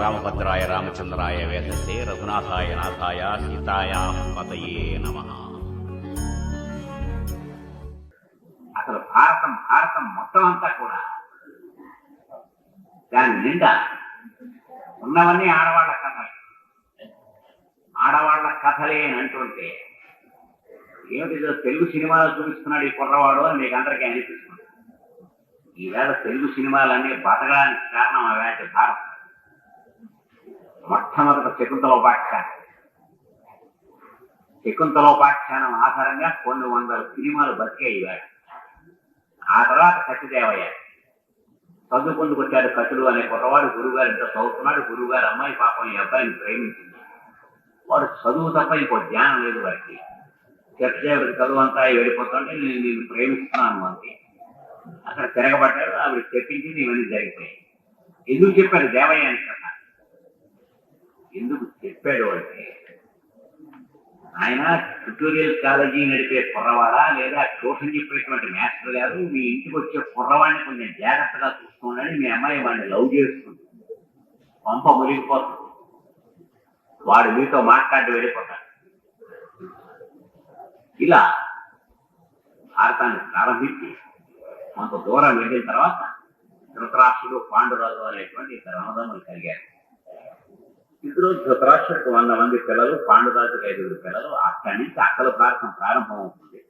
రామభద్రాయ రామచంద్రాయ వేదసే రఘునాథాయ నాథాయ సీతాయ పతయే నమ. అసలు భారతం భారతం మొత్తం అంతా కూడా దాని నిండా ఉన్నవన్నీ ఆడవాళ్ళ కథలు. ఆడవాళ్ళ కథలే అని అంటుంటే ఏమిటిదో తెలుగు సినిమాలు చూపిస్తున్నాడు ఈ కుర్రవాడు అని మీకు అందరికీ అనిపిస్తుంది. ఈవేళ తెలుగు సినిమాలన్నీ బతకడానికి కారణం అలాంటి భారతం. మొట్టమొదట శకుంతలోపాఖ్యానం శకుంతలోపాఖ్యానం ఆధారంగా కొన్ని వందల సినిమాలు బతికే ఈవేళ ఆ తర్వాత కత్తిదేవయ్య చదువుకుందుకు వచ్చాడు కత్తుడు అనే కుర్రవాడు గురుగారు ఇంట్లో చదువుతున్నాడు. గురుగారు అమ్మాయి పాపం ఈ అబ్బాయిని ప్రేమించింది. వాడు చదువు తప్ప ఇంకో ధ్యానం లేదు వాడికి. చర్చదేవుడికి చదువు అంతా వెళ్ళిపోతుంటే నేను నేను ప్రేమిస్తున్నాను అంది అక్కడ తిరగబడ్డాడు. ఆవిడ చెప్పించింది ఇవన్నీ జరిగిపోయాయి ఎందుకు చెప్పాడు దేవయ్య అని కథ ఎందుకు చెప్పాడు అంటే ఆయన ట్యూటోరియల్ కాలేజీ నడిపే కుర్రవాడా లేదా ట్యూషన్ చెప్పేటువంటి మాస్టర్ గారు? మీ ఇంటికి వచ్చే కుర్రవాడిని కొంచెం జాగ్రత్తగా చూసుకోండి మీ అమ్మాయి వాడిని లవ్ చేస్తుంది. పంప మునిగిపోతుంది. వాడు మీతో మాట్లాడి వెళ్ళిపోతాడు. ఇలా భారతాన్ని ప్రారంభించి కొంత దూరం వెళ్ళిన తర్వాత ధృతరాష్ట్రుడు పాండురాజు అనేటువంటి ఇద్దరు అన్నదమ్ములు కలిగారు. ఇప్పుడు ధృతరాష్ట్రుడికి వంద మంది పిల్లలు పాండురాజుకి ఐదుగురు పిల్లలు అక్కడి నుంచి అక్కల భారతం ప్రారంభమవుతుంది.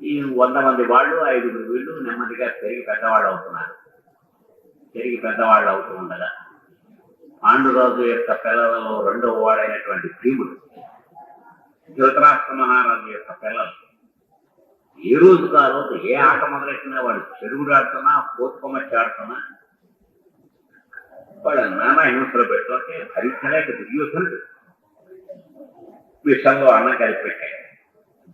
ఈ వంద మంది వాళ్ళు ఐదుగురు వీళ్ళు నెమ్మదిగా పెరిగి పెద్దవాళ్ళు అవుతున్నారు. పెరిగి పెద్దవాళ్ళు అవుతూ ఉండగా పాండురాజు యొక్క పిల్లలలో రెండవ వాడైనటువంటి భీముడు ధృతరాష్ట్ర మహారాజు యొక్క పిల్లలు. ఏ రోజు కాదు ఏ ఆట మొదలెట్టినా వాడు చెరువుడు ఆడుతున్నా కోతుకొమ్మచ్చి ఆడుతున్నా వాళ్ళ నానా హింసలు పెడుతుంటే భరించలేక దుర్యోధనుడు విషంలో అన్నం కలిపి పెట్టాడు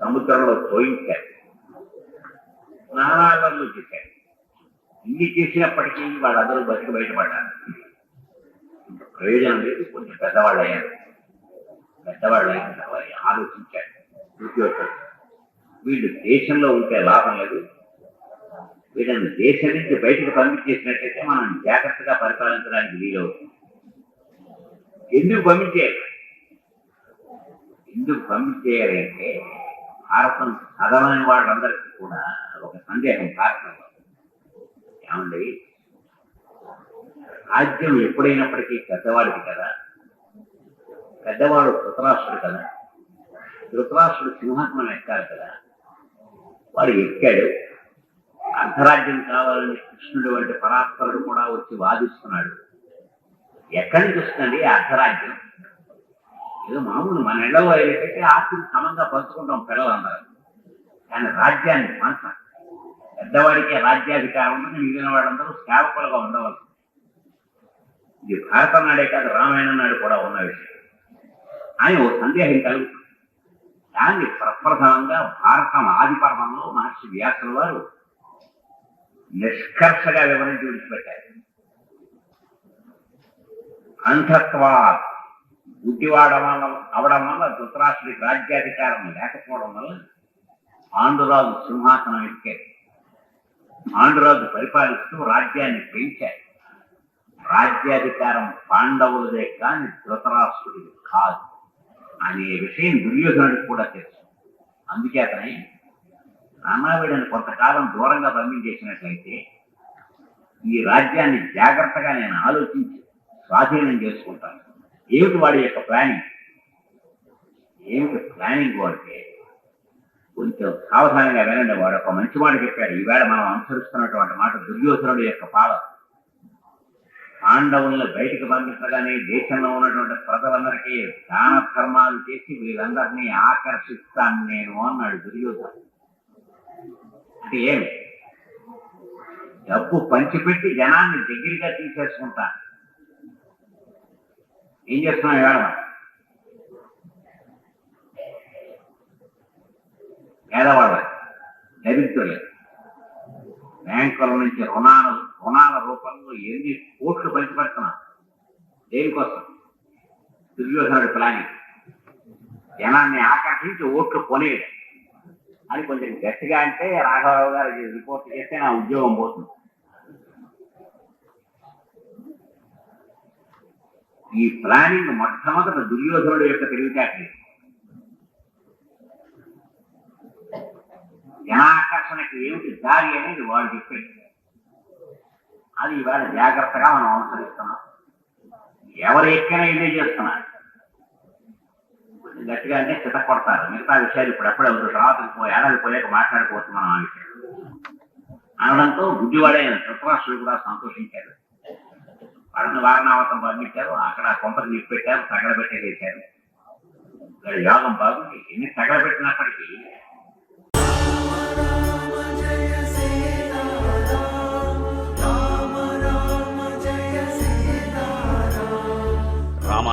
సముద్రంలో తోయించాడు నానాలను చేశాడు ఇన్ని చేసినప్పటికీ వాళ్ళందరూ బతికి బయటపడ్డారు. ప్రయోజనం లేదు కొంచెం పెద్దవాళ్ళు అయ్యారు. పెద్దవాళ్ళు అయిన ఆలోచించాడు దుర్యోధనుడు వీళ్ళు దేశంలో ఉంటే లాభం లేదు వీళ్ళని దేశం నుంచి బయటకు పంపించేసినట్టయితే మనం జాగ్రత్తగా పరిపాలించడానికి వీలవుతుంది. ఎందుకు పంపించేయాలి? ఎందుకు పంపించేయాలి అంటే భారతం చదవని వాళ్ళందరికీ కూడా ఒక సందేహం కారణం. ఏమండి? రాజ్యం ఎప్పుడైనప్పటికీ పెద్దవాడికి కదా. పెద్దవాడు ధృతరాష్ట్రుడు కదా. ధృతరాష్ట్రుడు సింహాసనం ఎక్కాలి కదా. వాడు ఎక్కాడు. అర్ధరాజ్యం కావాలని కృష్ణుడు వంటి పరాత్పరుడు కూడా వచ్చి వాదిస్తున్నాడు. ఎక్కడి నుంచి వస్తుందండి? అర్ధరాజ్యం. ఏదో మామూలు మన ఇళ్ళలో ఏంటంటే ఆస్తిని సమంగా పంచుకుంటాం పిల్లలందరూ. కానీ రాజ్యాన్ని పంచం పెద్దవాడికి రాజ్యాధికారం ఉంటుంది మిగిలిన వాళ్ళందరూ సేవకులుగా ఉండవలసింది ఇది భారత నాడే కాదు రామాయణం నాడు కూడా ఉన్న విషయం. ఆయన ఓ సందేహం కలుగుతుంది. దాన్ని ప్రప్రధానంగా భారతం ఆది పర్వంలో మహర్షి వ్యాసుల వారు నిష్కర్షగా వివరించి విడిచిపెట్టారు అంధత్వా గుడ్డివాడడం వల్ల అవడం వల్ల ధృతరాష్ట్రుడికి రాజ్యాధికారం లేకపోవడం వల్ల ఆంధ్రరాజు సింహాసనం ఎక్కారు ఆంధ్రరాజు పరిపాలిస్తూ రాజ్యాన్ని పెంచారు రాజ్యాధికారం పాండవులదే కానీ ధృతరాష్ట్రుడిది కాదు. అనే విషయం దుర్యోధనుడికి కూడా తెలుసు. అందుకే అతని రామావిడని కొంతకాలం దూరంగా పంపించేసినట్లయితే ఈ రాజ్యాన్ని జాగ్రత్తగా నేను ఆలోచించి స్వాధీనం చేసుకుంటాను. ఏమిటి వాడి యొక్క ప్లానింగ్? ఏమిటి ప్లానింగ్ వాడికి? కొంచెం సావధానంగా వినండి. వాడు ఒక మంచి మాట చెప్పాడు. ఈవేళ మనం అనుసరిస్తున్నటువంటి మాట దుర్యోధనుడు యొక్క పాలన పాండవులను బయటికి పంపించగానే దేశంలో ఉన్నటువంటి ప్రజలందరికీ దాన ధర్మాలు చేసి వీళ్ళందరినీ ఆకర్షిస్తాను నేను అన్నాడు దుర్యోధనుడు. అంటే ఏమి? డబ్బు పంచిపెట్టి జనాన్ని దగ్గరగా తీసేసుకుంటాను. ఏం చేస్తున్నాం ఇవాళ? పేదవాళ్ళ దరిద్రులు. బ్యాంకుల నుంచి రుణాలు రుణాల రూపంలో ఎన్ని కోట్లు పంచిపెడుతున్నాం? దేనికోసం? దుర్యోధనుడి ప్లానింగ్. జనాన్ని ఆకర్షించి ఓట్లు కొనేయడం. అని కొంచెం గట్టిగా అంటే రాఘవరావు గారు రిపోర్ట్ చేస్తే నా ఉద్యోగం పోతుంది. ఈ ప్లానింగ్ మొట్టమొదట దుర్యోధనుడు యొక్క తెలివితేటలు. జనాకర్షణకి ఏమిటి దారి అనేది వాడు చెప్పారు. అది ఇవాళ జాగ్రత్తగా మనం అనుసరిస్తున్నాం. ఎవరు ఎక్కడైనా ఇదే చేస్తున్నారు. గట్టిగా అంటే చిత కొడతారు మిగతా విషయాలు ఇప్పుడు ఎప్పుడు ఉంది తర్వాత ఏడాది పోయాక మాట్లాడుకోవచ్చు మనం ఆ విషయం. అనడంతో బుద్ధివాడైన ధృతరాష్ట్రుడు కూడా సంతోషించారు వాళ్ళని వారణావతం పంపించారు. అక్కడ కొంపలు నిప్పెట్టారు తగలబెట్టేసారు యోగం బాగుంది. ఎన్ని తగలబెట్టినప్పటికీ